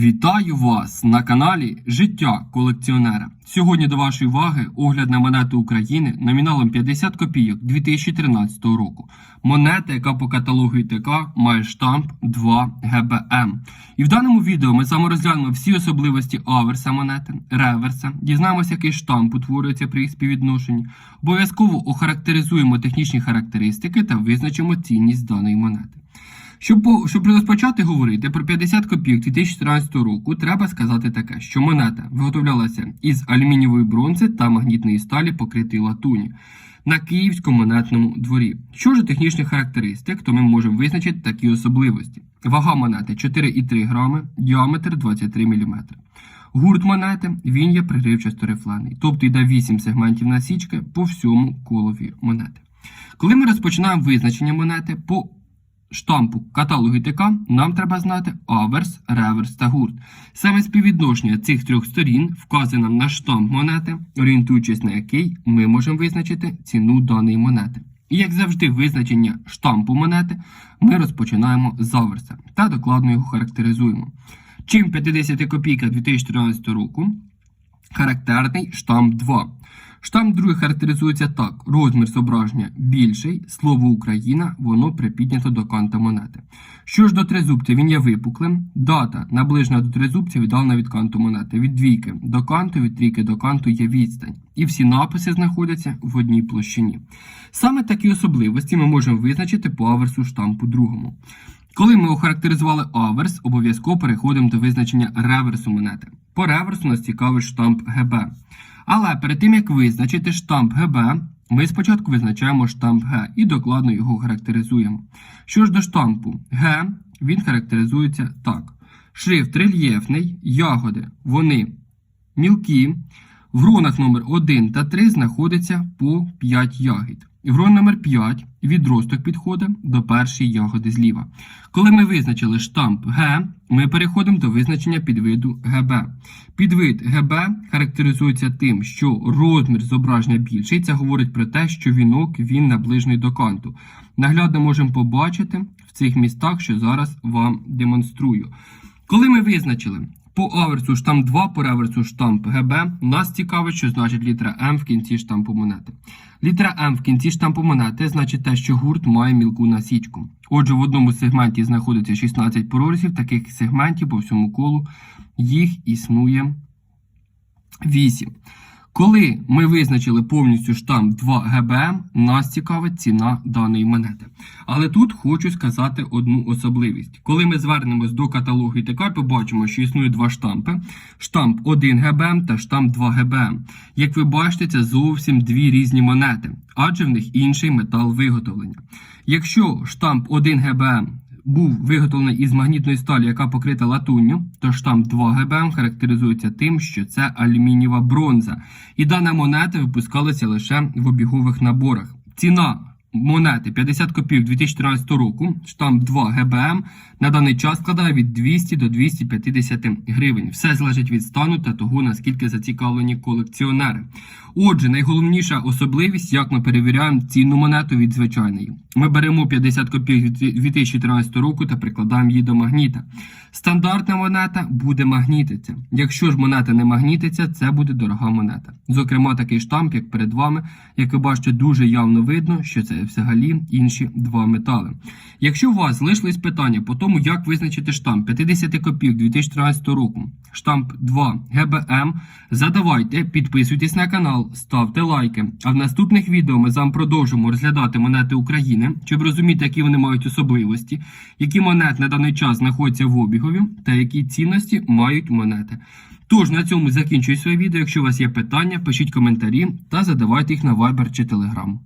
Вітаю вас на каналі Життя колекціонера. Сьогодні до вашої уваги огляд на монету України номіналом 50 копійок 2013 року. Монета, яка по каталогу ІТК має штамп 2 ГБМ. І в даному відео ми саме розглянемо всі особливості аверса монети, реверса, дізнаємося, який штамп утворюється при їх співвідношенні. Обов'язково охарактеризуємо технічні характеристики та визначимо цінність даної монети. Щоб, щоб розпочати говорити про 50 копійок 2014 року, треба сказати таке, що монета виготовлялася із алюмінієвої бронзи та магнітної сталі, покритої латуні на Київському монетному дворі. Що ж технічних характеристик, то ми можемо визначити такі особливості. Вага монети 4,3 грами, діаметр 23 мм. Гурт монети він є пригривчасто рифлений, тобто йде 8 сегментів насічки по всьому колові монети. Коли ми розпочинаємо визначення монети по штампу каталогу ІТК, нам треба знати аверс, реверс та гурт. Саме співвідношення цих трьох сторін вказує нам на штамп монети, орієнтуючись на який ми можемо визначити ціну даної монети. І як завжди, визначення штампу монети ми розпочинаємо з аверса та докладно його характеризуємо. Чим 50 копійка 2014 року характерний штамп 2. Штамп 2 характеризується так: розмір зображення більший, слово Україна, воно припіднято до канта монети. Що ж до тризубця, він є випуклим. Дата наближена до тризубця віддалена від канту монети. Від двійки до канту, від трійки до канту є відстань. І всі написи знаходяться в одній площині. Саме такі особливості ми можемо визначити по аверсу штампу другому. Коли ми охарактеризували аверс, обов'язково переходимо до визначення реверсу монети. По реверсу нас цікавить штамп ГБ. Але перед тим як визначити штамп ГБ, ми спочатку визначаємо штамп Г і докладно його характеризуємо. Що ж до штампу Г, він характеризується так: шрифт рельєфний, ягоди вони мілкі. В гронах номер 1 та 3 знаходиться по 5 ягід. Грон номер 5 відросток підходить до першої ягоди зліва. Коли ми визначили штамп Г, ми переходимо до визначення підвиду ГБ. Підвид ГБ характеризується тим, що розмір зображення більший. Це говорить про те, що вінок він наближений до канту. Наглядно можемо побачити в цих містах, що зараз вам демонструю. Коли ми визначили по аверсу штамп 2, по реверсу штамп ГБ, нас цікавить, що значить літера М в кінці штампу монети. Літера М в кінці штампу монети значить те, що гурт має мілку насічку. Отже, в одному сегменті знаходиться 16 прорізів, таких сегментів по всьому колу їх існує 8. Коли ми визначили повністю штамп 2 ГБМ, нас цікавить ціна даної монети. Але тут хочу сказати одну особливість. Коли ми звернемось до каталогу ІТК, побачимо, що існує два штампи: штамп 1 ГБМ та штамп 2 ГБМ. Як ви бачите, це зовсім дві різні монети, адже в них інший метал виготовлення. Якщо штамп 1 ГБМ був виготовлений із магнітної сталі, яка покрита латунню, тож там 2 ГБМ характеризується тим, що це алюмінієва бронза. І дана монета випускалася лише в обігових наборах. Ціна монети 50 копійок 2014 року, штамп 2 ГБМ, на даний час складає від 200 до 250 гривень. Все залежить від стану та того, наскільки зацікавлені колекціонери. Отже, найголовніша особливість, як ми перевіряємо цінну монету від звичайної. Ми беремо 50 копійок 2014 року та прикладаємо її до магніта. Стандартна монета буде магнітитися. Якщо ж монета не магнітиться, це буде дорога монета. Зокрема, такий штамп, як перед вами, як ви бачите, дуже явно видно, що це взагалі інші два метали. Якщо у вас залишились питання по тому, як визначити штамп 50 копійок 2013 року, штамп 2 ГБМ, задавайте, підписуйтесь на канал, ставте лайки. А в наступних відео ми з вами продовжимо розглядати монети України, щоб розуміти, які вони мають особливості, які монети на даний час знаходяться в обігові та які цінності мають монети. Тож на цьому закінчую своє відео. Якщо у вас є питання, пишіть коментарі та задавайте їх на Viber чи Telegram.